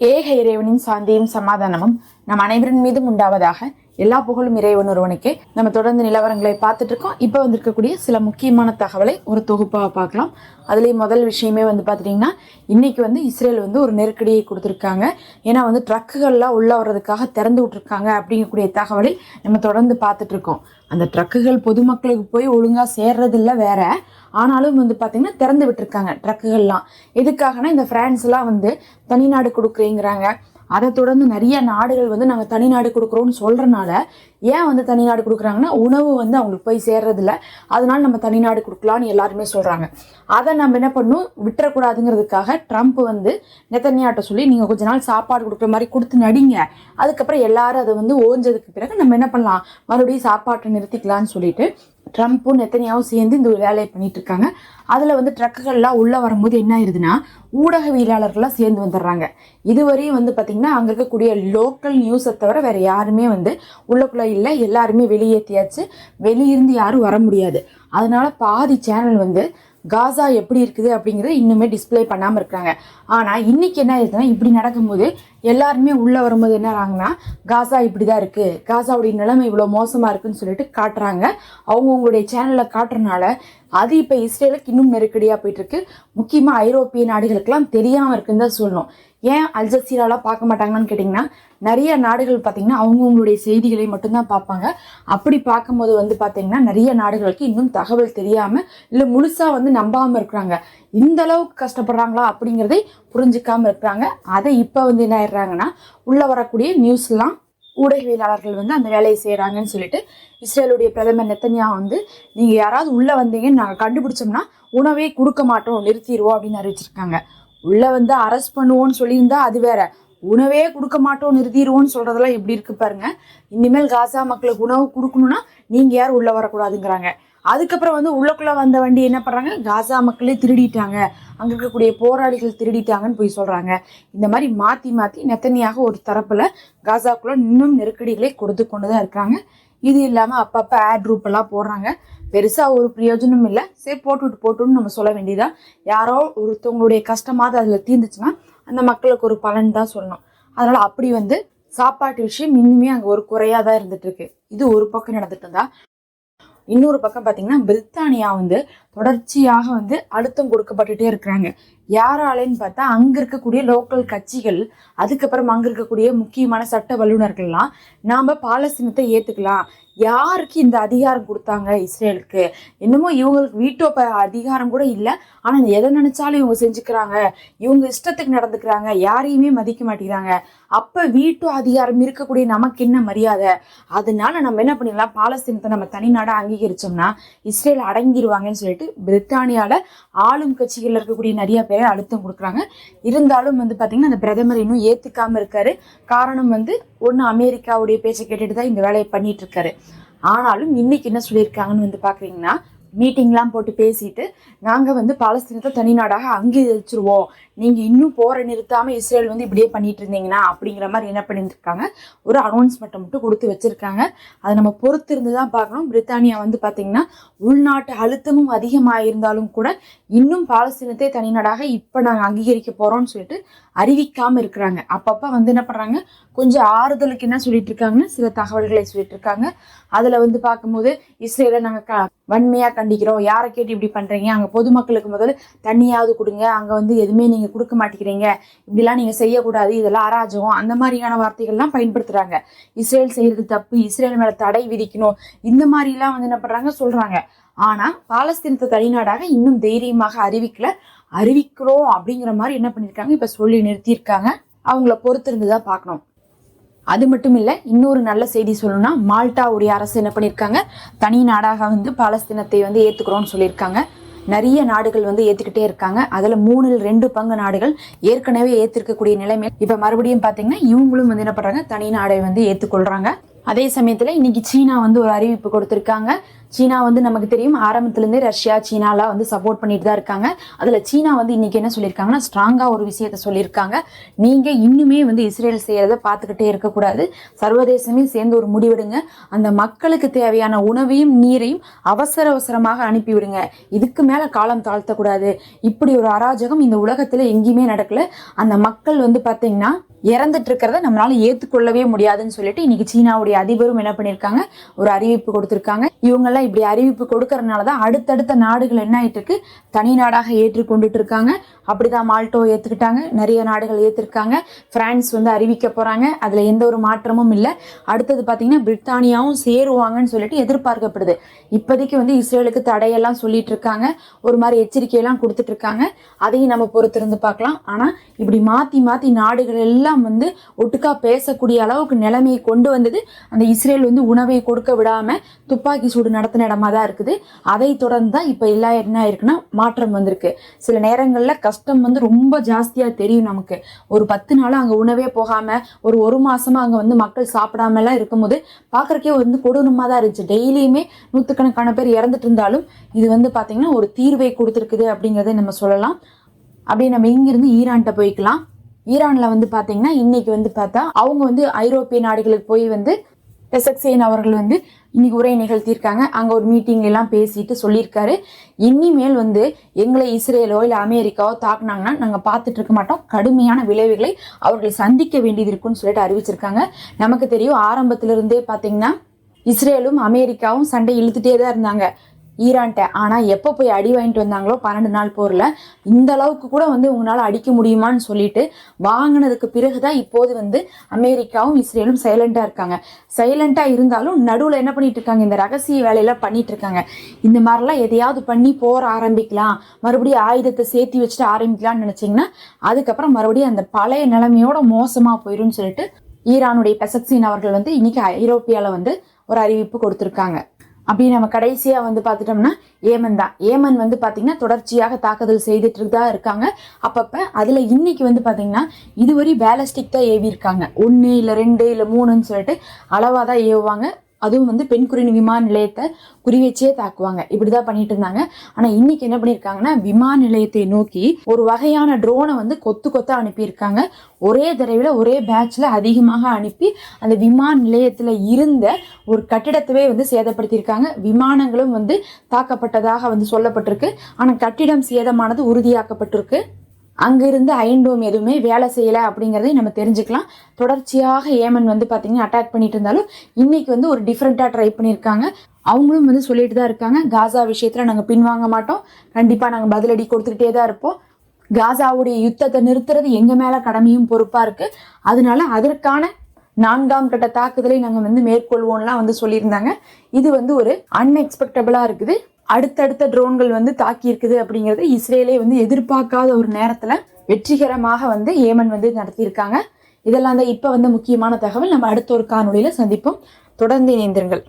ஏக இறைவனின் சாந்தியும் சமாதானமும் நம் அனைவரின் மீதும் உண்டாவதாக எல்லா புகழும் இறைவன் ஒருவனுக்கே. நம்ம தொடர்ந்து நிலவரங்களை பார்த்துட்டு இருக்கோம் இப்போ வந்திருக்கக்கூடிய சில முக்கியமான தகவலை ஒரு தொகுப்பாக பார்க்கலாம். அதுலேயும் முதல் விஷயமே வந்து பார்த்துட்டிங்கன்னா இன்னைக்கு வந்து இஸ்ரேல் வந்து ஒரு நெருக்கடியை கொடுத்துருக்காங்க. ஏன்னா வந்து ட்ரக்குகள்லாம் உள்ள வர்றதுக்காக திறந்து விட்டுருக்காங்க அப்படிங்கக்கூடிய தகவலை நம்ம தொடர்ந்து பார்த்துட்டு இருக்கோம் அந்த ட்ரக்குகள் பொதுமக்களுக்கு போய் ஒழுங்காக சேர்றதில்ல வேற. ஆனாலும் வந்து பார்த்திங்கன்னா திறந்து விட்டுருக்காங்க ட்ரக்குகள்லாம். எதுக்காகனா இந்த ஃப்ரான்ஸ்லாம் வந்து தனிநாடு கொடுக்குறேங்கிறாங்க. அதை தொடர்ந்து நிறைய நாடுகள் வந்து நாங்கள் தனிநாடு கொடுக்குறோம்னு சொல்கிறனால ஏன் வந்து தனிநாடு கொடுக்குறாங்கன்னா உணவு வந்து அவங்களுக்கு போய் சேர்றதில்ல. அதனால நம்ம தனிநாடு கொடுக்கலான்னு எல்லாருமே சொல்கிறாங்க அதை நம்ம என்ன பண்ணணும் விட்டுறக்கூடாதுங்கிறதுக்காக ட்ரம்ப் வந்து நெத்தனியாட்ட சொல்லி நீங்கள் கொஞ்ச நாள் சாப்பாடு கொடுக்குற மாதிரி கொடுத்து நடிங்க. அதுக்கப்புறம் எல்லாரும் அதை வந்து ஓஞ்சதுக்கு பிறகு நம்ம என்ன பண்ணலாம்? மறுபடியும் சாப்பாட்டை நிறுத்திக்கலாம்னு சொல்லிட்டு ட்ரம்ப்பும் நெத்தனியாவும் சேர்ந்து இந்த ஒரு வேலையை பண்ணிட்டு இருக்காங்க. அதில் வந்து ட்ரக்குகள்லாம் உள்ளே வரும்போது என்ன ஆயிருதுன்னா ஊடகவியலாளர்கள்லாம் சேர்ந்து வந்துடுறாங்க. இதுவரையும் வந்து பார்த்திங்கன்னா அங்கே இருக்கக்கூடிய லோக்கல் நியூஸை தவிர வேறு யாருமே வந்து உள்ளக்குள்ளே இல்லை எல்லாருமே வெளியேற்றியாச்சு வெளியிருந்து யாரும் வர முடியாது. அதனால் பாதி சேனல் வந்து காசா எப்படி இருக்குது அப்படிங்கிறத இன்னுமே டிஸ்ப்ளே பண்ணாமல் இருக்கிறாங்க. ஆனால் இன்னைக்கு என்ன ஆயிருதுன்னா இப்படி நடக்கும்போது எல்லாருமே உள்ளே வரும்போது என்ன ஆகுங்கன்னா காசா இப்படி தான் இருக்குது காசாவுடைய நிலைமை இவ்வளோ மோசமாக இருக்குன்னு சொல்லிட்டு காட்டுறாங்க. அவங்கவுங்களுடைய சேனலில் காட்டுறனால அது இப்போ இஸ்ரேலுக்கு இன்னும் நெருக்கடியாக போயிட்டுருக்கு முக்கியமாக ஐரோப்பிய நாடுகளுக்கெல்லாம் தெரியாமல் இருக்குன்னு தான் சொல்லணும். ஏன் அல் ஜசீராலாம் பார்க்க மாட்டாங்கன்னு கேட்டிங்கன்னா நிறைய நாடுகள் பார்த்திங்கன்னா அவங்கவுங்களுடைய செய்திகளை மட்டும்தான் பார்ப்பாங்க. அப்படி பார்க்கும்போது வந்து பார்த்திங்கன்னா நிறைய நாடுகளுக்கு இன்னும் தகவல் தெரியாமல் இல்லை முழுசாக வந்து நம்பாமல் இருக்கிறாங்க. இந்த அளவுக்கு கஷ்டப்படுறாங்களா அப்படிங்கிறதை புரிஞ்சிக்காமல் இருக்கிறாங்க. அதை இப்போ வந்து என்ன ஆயிடுறாங்கன்னா உள்ளே வரக்கூடிய நியூஸ்லாம் ஊடகவியலாளர்கள் வந்து அந்த வேலையை செய்கிறாங்கன்னு சொல்லிட்டு இஸ்ரேலுடைய பிரதமர் நெத்தன்யா வந்து நீங்கள் யாராவது உள்ளே வந்தீங்கன்னு நாங்கள் கண்டுபிடிச்சோம்னா உணவே கொடுக்க மாட்டோம் நிறுத்திடுவோம் அப்படின்னு அறிவிச்சிருக்காங்க. உள்ளே வந்து அரெஸ்ட் பண்ணுவோம்னு சொல்லியிருந்தா அது வேற. உணவே கொடுக்க மாட்டோம் நிறுத்திடுவோம்னு சொல்கிறதெல்லாம் எப்படி இருக்கு பாருங்க. இனிமேல் காசா மக்களுக்கு உணவு கொடுக்கணும்னா நீங்கள் யாரும் உள்ளே வரக்கூடாதுங்கிறாங்க. அதுக்கப்புறம் வந்து உள்ளக்குள்ளே வந்த வண்டி என்ன பண்ணுறாங்க காசா மக்களே திருடிட்டாங்க. அங்கே இருக்கக்கூடிய போராளிகள் திருடிட்டாங்கன்னு போய் சொல்கிறாங்க இந்த மாதிரி மாற்றி மாற்றி நெத்தனியாக ஒரு தரப்பில் காசாக்குள்ளே இன்னும் நெருக்கடிகளை கொடுத்து கொண்டு தான் இருக்கிறாங்க இது இல்லாமல் அப்பப்போ ஆட் ரூப்பெல்லாம் போடுறாங்க. பெருசாக ஒரு பிரயோஜனம் இல்லை. சரி போட்டுவிட்டு போட்டுன்னு நம்ம சொல்ல வேண்டியதான் யாரோ ஒருத்தவங்களுடைய கஷ்டமாவது அதில் தீர்ந்துச்சுன்னா அந்த மக்களுக்கு ஒரு பலன் தான் சொல்லணும். அதனால் அப்படி வந்து சாப்பாட்டு விஷயம் இன்னுமே அங்கே ஒரு குறையாக தான் இருந்துட்டு இருக்கு இது ஒரு பக்கம் நடந்துட்டு இருந்தா இன்னொரு பக்கம் பார்த்தீங்கன்னா பிரித்தானியா வந்து தொடர்ச்சியாக வந்து அழுத்தம் கொடுக்கப்பட்டுட்டே இருக்கிறாங்க. யாராலேன்னு பார்த்தா அங்கே இருக்கக்கூடிய லோக்கல் கட்சிகள் அதுக்கப்புறம் அங்கே இருக்கக்கூடிய முக்கியமான சட்ட வல்லுநர்கள்லாம் நாம் பாலஸ்தீனத்தை ஏற்றுக்கலாம் யாருக்கு இந்த அதிகாரம் கொடுத்தாங்க இஸ்ரேலுக்கு? என்னமோ இவங்களுக்கு வீட்டோ அதிகாரம் கூட இல்லை. ஆனால் எதை நினைச்சாலும் இவங்க செஞ்சுக்கிறாங்க. இவங்க இஷ்டத்துக்கு நடந்துக்கிறாங்க. யாரையுமே மதிக்க மாட்டேங்கிறாங்க. அப்போ வீட்டோ அதிகாரம் இருக்கக்கூடிய நமக்கு என்ன மரியாதை? அதனால நம்ம என்ன பண்ணிடலாம்? பாலஸ்தீனத்தை நம்ம தனிநாடாக அங்கீகரிச்சோம்னா இஸ்ரேல் அடங்கிடுவாங்கன்னு சொல்லிட்டு பிரித்தானியாவில் ஆளும் கட்சிகளில் இருக்கக்கூடிய நிறைய பேர் அழுத்தம் கொடுக்குறாங்க. இருந்தாலும் வந்து பார்த்திங்கன்னா அந்த பிரதமர் இன்னும் ஏற்றுக்காமல் இருக்காரு. காரணம் வந்து ஒன்று அமெரிக்காவுடைய பேச்சை கேட்டுட்டு தான் இந்த வேலையை பண்ணிட்டு இருக்காரு. ஆனாலும் இன்னைக்கு என்ன சொல்லியிருக்காங்கன்னு வந்து பார்க்குறீங்கன்னா மீட்டிங்லாம் போட்டு பேசிட்டு நாங்கள் வந்து பாலஸ்தீனத்தை தனிநாடாக அங்கீகரிச்சிருவோம். நீங்கள் இன்னும் போரை நிறுத்தாமல் இஸ்ரேல் வந்து இப்படியே பண்ணிட்டு இருந்தீங்கன்னா அப்படிங்கிற மாதிரி என்ன பண்ணியிருக்காங்க ஒரு அனௌன்ஸ்மெண்ட்டை மட்டும் கொடுத்து வச்சிருக்காங்க. அதை நம்ம பொறுத்து இருந்து தான் பார்க்கணும். பிரித்தானியா வந்து பார்த்திங்கன்னா உள்நாட்டு அழுத்தமும் அதிகமாக இருந்தாலும் கூட இன்னும் பாலஸ்தீனத்தை தனிநாடாக இப்போ நாங்கள் அங்கீகரிக்க போகிறோம்னு சொல்லிட்டு அறிவிக்காமல் இருக்கிறாங்க. அப்பப்போ வந்து என்ன பண்ணுறாங்க கொஞ்சம் ஆறுதலுக்கு என்ன சொல்லிட்டு இருக்காங்கன்னு சில தகவல்களை சொல்லிட்டு இருக்காங்க அதில் வந்து பார்க்கும்போது இஸ்ரேலை நாங்கள் க வன்மையாக கண்டிக்கிறோம். யாரை கேட்டு இப்படி பண்ணுறீங்க அங்கே பொதுமக்களுக்கு முதல்ல தண்ணியாவது கொடுங்க. அங்கே வந்து எதுவுமே நீங்கள் கொடுக்க மாட்டேங்கிறீங்க. இப்படிலாம் நீங்கள் செய்யக்கூடாது. இதெல்லாம் அராஜகம். அந்த மாதிரியான வார்த்தைகள்லாம் பயன்படுத்துகிறாங்க இஸ்ரேல் செய்கிறது தப்பு. இஸ்ரேல் மேலே தடை விதிக்கணும். இந்த மாதிரிலாம் வந்து என்ன பண்ணுறாங்க சொல்கிறாங்க ஆனால் பாலஸ்தீனத்தை தனிநாடாக இன்னும் தைரியமாக அறிவிக்கல. அறிவிக்கிறோம் அப்படிங்கிற மாதிரி என்ன பண்ணியிருக்காங்க? இப்போ சொல்லி நிறுத்தியிருக்காங்க. அவங்கள பொறுத்திருந்து தான் பார்க்கணும். அது மட்டும் இல்லை இன்னொரு நல்ல செய்தி சொல்லணும்னா மால்டாவுடைய அரசு என்ன பண்ணியிருக்காங்க தனி நாடாக வந்து பாலஸ்தீனத்தை வந்து ஏற்றுக்கிறோன்னு சொல்லியிருக்காங்க. நிறைய நாடுகள் வந்து ஏற்றுக்கிட்டே இருக்காங்க. அதில் மூணில் ரெண்டு பங்கு நாடுகள் ஏற்கனவே ஏற்றிருக்கக்கூடிய நிலைமை இப்போ மறுபடியும் பார்த்தீங்கன்னா இவங்களும் வந்து என்ன பண்ணுறாங்க தனி நாடை வந்து ஏற்றுக்கொள்கிறாங்க அதே சமயத்தில் இன்னைக்கு சீனா வந்து ஒரு அறிவிப்பு கொடுத்துருக்காங்க. சீனா வந்து நமக்கு தெரியும் ஆரம்பத்திலேருந்தே ரஷ்யா சீனாலாம் வந்து சப்போர்ட் பண்ணிட்டு தான் இருக்காங்க. அதில் சீனா வந்து இன்னைக்கு என்ன சொல்லியிருக்காங்கன்னா ஸ்ட்ராங்காக ஒரு விஷயத்த சொல்லியிருக்காங்க. நீங்கள் இன்னுமே வந்து இஸ்ரேல் செய்கிறத பார்த்துக்கிட்டே இருக்கக்கூடாது. சர்வதேசமே சேர்ந்து ஒரு முடிவெடுங்க. அந்த மக்களுக்கு தேவையான உணவையும் நீரையும் அவசர அவசரமாக அனுப்பிவிடுங்க. இதுக்கு மேலே காலம் தாழ்த்தக்கூடாது. இப்படி ஒரு அராஜகம் இந்த உலகத்தில் எங்கேயுமே நடக்கலை. அந்த மக்கள் வந்து பார்த்தீங்கன்னா இறந்துட்டு இருக்கிறத நம்மளால ஏத்துக்கொள்ளவே முடியாதுன்னு சொல்லிட்டு இன்னைக்கு சீனாவுடைய அதிபரும் என்ன பண்ணியிருக்காங்க ஒரு அறிவிப்பு கொடுத்திருக்காங்க. இவங்கெல்லாம் இப்படி அறிவிப்பு கொடுக்கறதுனால தான் அடுத்தடுத்த நாடுகள் என்ன ஆயிட்டு இருக்கு தனி நாடாக ஏற்றுக்கொண்டுட்டு இருக்காங்க அப்படிதான் மால்டோ ஏத்துக்கிட்டாங்க. நிறைய நாடுகள் ஏத்திருக்காங்க. பிரான்ஸ் வந்து அறிவிக்க போறாங்க. அதுல எந்த ஒரு மாற்றமும் இல்லை. அடுத்தது பாத்தீங்கன்னா பிரித்தானியாவும் சேருவாங்கன்னு சொல்லிட்டு எதிர்பார்க்கப்படுது. இப்போதைக்கு வந்து இஸ்ரேலுக்கு தடையெல்லாம் சொல்லிட்டு இருக்காங்க ஒரு மாதிரி எச்சரிக்கையெல்லாம் கொடுத்துட்டு இருக்காங்க அதையும் நம்ம பொறுத்திருந்து பார்க்கலாம். ஆனா இப்படி மாத்தி மாத்தி நாடுகள் எல்லாம் வந்து ஒட்டுக்கா பேசக்கூடிய அளவுக்கு நிலைமையை கொண்டு வந்தது. அந்த இஸ்ரேல் வந்து உணவை கொடுக்க விடாமல் துப்பாக்கி சூடு நடத்தின இடமா தான் இருக்குது. அதை தொடர்ந்து தான் இப்போ எல்லாம் என்ன ஆயிருக்குன்னா மாற்றம் வந்திருக்கு. சில நேரங்களில் கஷ்டம் வந்து ரொம்ப ஜாஸ்தியாக தெரியும் நமக்கு. ஒரு பத்து நாளும் அங்கே உணவே போகாமல் ஒரு ஒரு மாதமாக அங்கே வந்து மக்கள் சாப்பிடாமலாம் இருக்கும்போது பார்க்கறக்கே வந்து கொடூரமாக தான் இருந்துச்சு. டெய்லியுமே நூற்றுக்கணக்கான பேர் இறந்துட்டு இருந்தாலும் இது வந்து பார்த்தீங்கன்னா ஒரு தீர்வை கொடுத்துருக்குது அப்படிங்கிறத நம்ம சொல்லலாம். அப்படியே நம்ம இங்கிருந்து ஈரான்கிட்ட போய்க்கலாம். ஈரானில் வந்து பார்த்தீங்கன்னா இன்னைக்கு வந்து பார்த்தா அவங்க வந்து ஐரோப்பிய நாடுகளுக்கு போய் வந்து பெசக்சேன் அவர்கள் வந்து இன்னைக்கு உரை நிகழ்த்தியிருக்காங்க. அங்கே ஒரு மீட்டிங் எல்லாம் பேசிட்டு சொல்லியிருக்காரு. இனிமேல் வந்து எங்களை இஸ்ரேலோ இல்லை அமெரிக்காவோ தாக்குனாங்கன்னா நாங்கள் பார்த்துட்டு இருக்க மாட்டோம். கடுமையான விளைவுகளை அவர்கள் சந்திக்க வேண்டியது இருக்குன்னு சொல்லிட்டு அறிவிச்சிருக்காங்க. நமக்கு தெரியும் ஆரம்பத்திலிருந்தே இருந்தே இஸ்ரேலும் அமெரிக்காவும் சண்டை இழுத்துட்டே தான் இருந்தாங்க. ஈரான்கிட்ட ஆனால் எப்போ போய் அடி வாங்கிட்டு வந்தாங்களோ பன்னெண்டு நாள் போரில் இந்த அளவுக்கு கூட வந்து உங்களால் அடிக்க முடியுமான்னு சொல்லிட்டு வாங்கினதுக்கு பிறகு தான் இப்போது வந்து அமெரிக்காவும் இஸ்ரேலும் சைலண்டாக இருக்காங்க. சைலண்ட்டாக இருந்தாலும் நடுவில் என்ன பண்ணிட்டு இருக்காங்க? இந்த ரகசிய வேலையெல்லாம் பண்ணிட்டு இருக்காங்க. இந்த மாதிரிலாம் எதையாவது பண்ணி போர் ஆரம்பிக்கலாம். மறுபடியும் ஆயுதத்தை சேர்த்தி வச்சுட்டு ஆரம்பிக்கலாம்னு நினச்சிங்கன்னா அதுக்கப்புறம் மறுபடியும் அந்த பழைய நிலைமையோட மோசமாக போயிடும்னு சொல்லிட்டு ஈரானுடைய பெசக்சின் அவர்கள் வந்து இன்னைக்கு ஐரோப்பியாவில் வந்து ஒரு அறிவிப்பு கொடுத்துருக்காங்க. அப்படி நம்ம கடைசியா வந்து பார்த்துட்டோம்னா ஏமன் தான். ஏமன் வந்து பாத்தீங்கன்னா தொடர்ச்சியாக தாக்குதல் செய்துட்டு தான் இருக்காங்க. அப்பப்ப அதுல இன்னைக்கு வந்து பாத்தீங்கன்னா இதுவரை பேலஸ்டிக் தான் ஏவி இருக்காங்க ஒன்னு இல்ல ரெண்டு இல்ல மூணுன்னு சொல்லிட்டு அளவாக தான் ஏவுவாங்க. அதுவும் வந்து பெண்குறினி விமான நிலையத்தை குறி வச்சே தாக்குவாங்க. இப்படிதான் பண்ணிட்டு இருந்தாங்க. ஆனா இன்னைக்கு என்ன பண்ணிருக்காங்கன்னா விமான நிலையத்தை நோக்கி ஒரு வகையான ட்ரோனை வந்து கொத்து கொத்தா அனுப்பியிருக்காங்க. ஒரே தடவையில ஒரே பேட்ச்ல அதிகமாக அனுப்பி அந்த விமான நிலையத்துல இருந்த ஒரு கட்டிடத்தவே வந்து சேதப்படுத்தியிருக்காங்க. விமானங்களும் வந்து தாக்கப்பட்டதாக வந்து சொல்லப்பட்டிருக்கு. ஆனா கட்டிடம் சேதமானது உறுதியாக்கப்பட்டிருக்கு. அங்கிருந்து அயன்டோம் எதுவுமே வேலை செய்யலை அப்படிங்கிறதையும் நம்ம தெரிஞ்சுக்கலாம். தொடர்ச்சியாக ஏமன் வந்து பார்த்தீங்கன்னா அட்டாக் பண்ணிட்டு இருந்தாலும் இன்னைக்கு வந்து ஒரு டிஃப்ரெண்ட்டாக ட்ரை பண்ணியிருக்காங்க அவங்களும் வந்து சொல்லிட்டு தான் இருக்காங்க. காசா விஷயத்தில் நாங்கள் பின்வாங்க மாட்டோம். கண்டிப்பாக நாங்கள் பதிலடி கொடுத்துக்கிட்டே தான் இருப்போம். காசாவுடைய யுத்தத்தை நிறுத்துறது எங்கள் மேலே கடமையும் பொறுப்பாக இருக்குது அதனால அதற்கான நான்காம் கட்ட தாக்குதலை நாங்கள் வந்து மேற்கொள்வோம்லாம் வந்து சொல்லியிருந்தாங்க. இது வந்து ஒரு அன்எக்ஸ்பெக்டபிளாக இருக்குது. அடுத்தடுத்த ட்ரோன்கள் வந்து தாக்கி இருக்குது அப்படிங்கிறது இஸ்ரேலே வந்து எதிர்பார்க்காத ஒரு நேரத்தில் வெற்றிகரமாக வந்து ஏமன் வந்து நடத்தியிருக்காங்க. இதெல்லாம் தான் இப்போ வந்து முக்கியமான தகவல். நம்ம அடுத்த ஒரு காணொலியில் சந்திப்போம். தொடர்ந்து இணைந்திருங்கள்.